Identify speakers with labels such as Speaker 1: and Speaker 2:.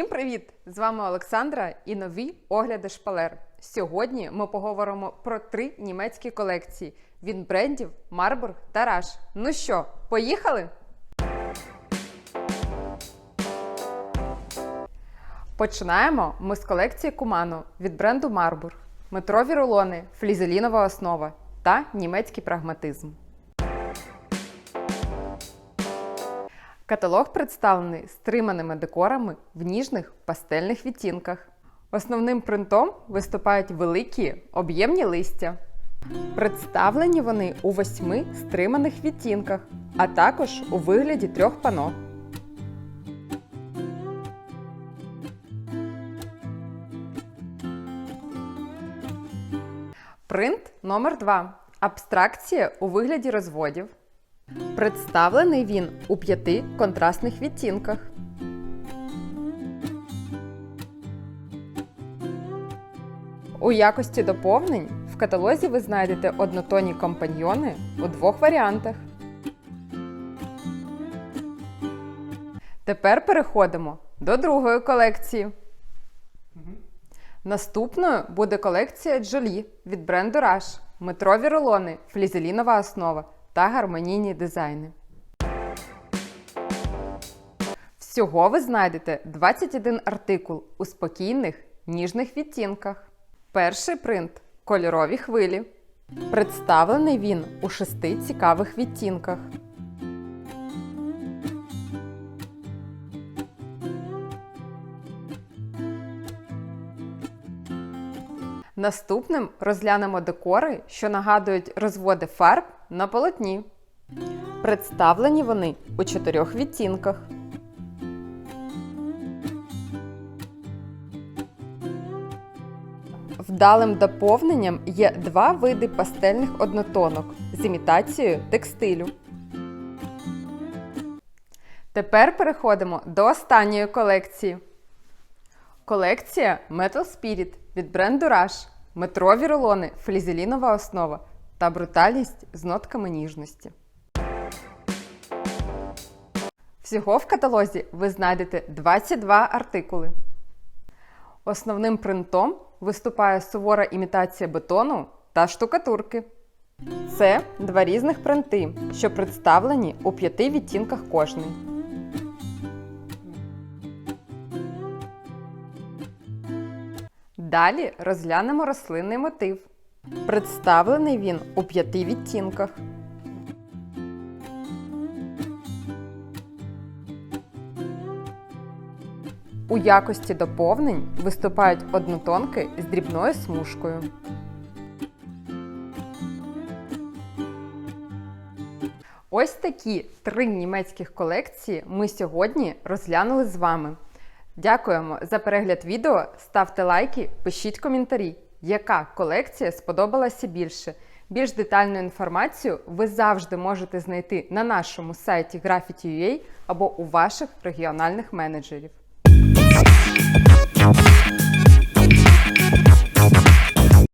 Speaker 1: Всім привіт! З вами Олександра і нові огляди шпалер. Сьогодні ми поговоримо про три німецькі колекції від брендів Marburg та Rush. Ну що, поїхали? Починаємо ми з колекції Кумано від бренду Marburg. Метрові рулони, флізелінова основа та німецький прагматизм. Каталог представлений стриманими декорами в ніжних пастельних відтінках. Основним принтом виступають великі об'ємні листя. Представлені вони у восьми стриманих відтінках, а також у вигляді трьох пано. Принт номер 2 Абстракція у вигляді розводів. Представлений він у п'яти контрастних відтінках. У якості доповнень в каталозі ви знайдете однотонні компаньйони у двох варіантах. Тепер переходимо до другої колекції. Наступною буде колекція Джолі від бренду Rush. Метрові рулони, флізелінова основа та гармонійні дизайни. Всього ви знайдете 21 артикул у спокійних ніжних відтінках. Перший принт кольорові хвилі. Представлений він у шести цікавих відтінках. Наступним розглянемо декори, що нагадують розводи фарб на полотні. Представлені вони у чотирьох відтінках. Вдалим доповненням є два види пастельних однотонок з імітацією текстилю. Тепер переходимо до останньої колекції. Колекція Metal Spirit від бренду Rush. Метрові рулони, флізелінова основа та брутальність з нотками ніжності. Всього в каталозі ви знайдете 22 артикули. Основним принтом виступає сувора імітація бетону та штукатурки. Це два різних принти, що представлені у п'яти відтінках кожний. Далі розглянемо рослинний мотив. Представлений він у п'яти відтінках. У якості доповнень виступають однотонки з дрібною смужкою. Ось такі три німецьких колекції ми сьогодні розглянули з вами. Дякуємо за перегляд відео. Ставте лайки, пишіть коментарі, яка колекція сподобалася більше. Більш детальну інформацію ви завжди можете знайти на нашому сайті Graffiti.ua або у ваших регіональних менеджерів.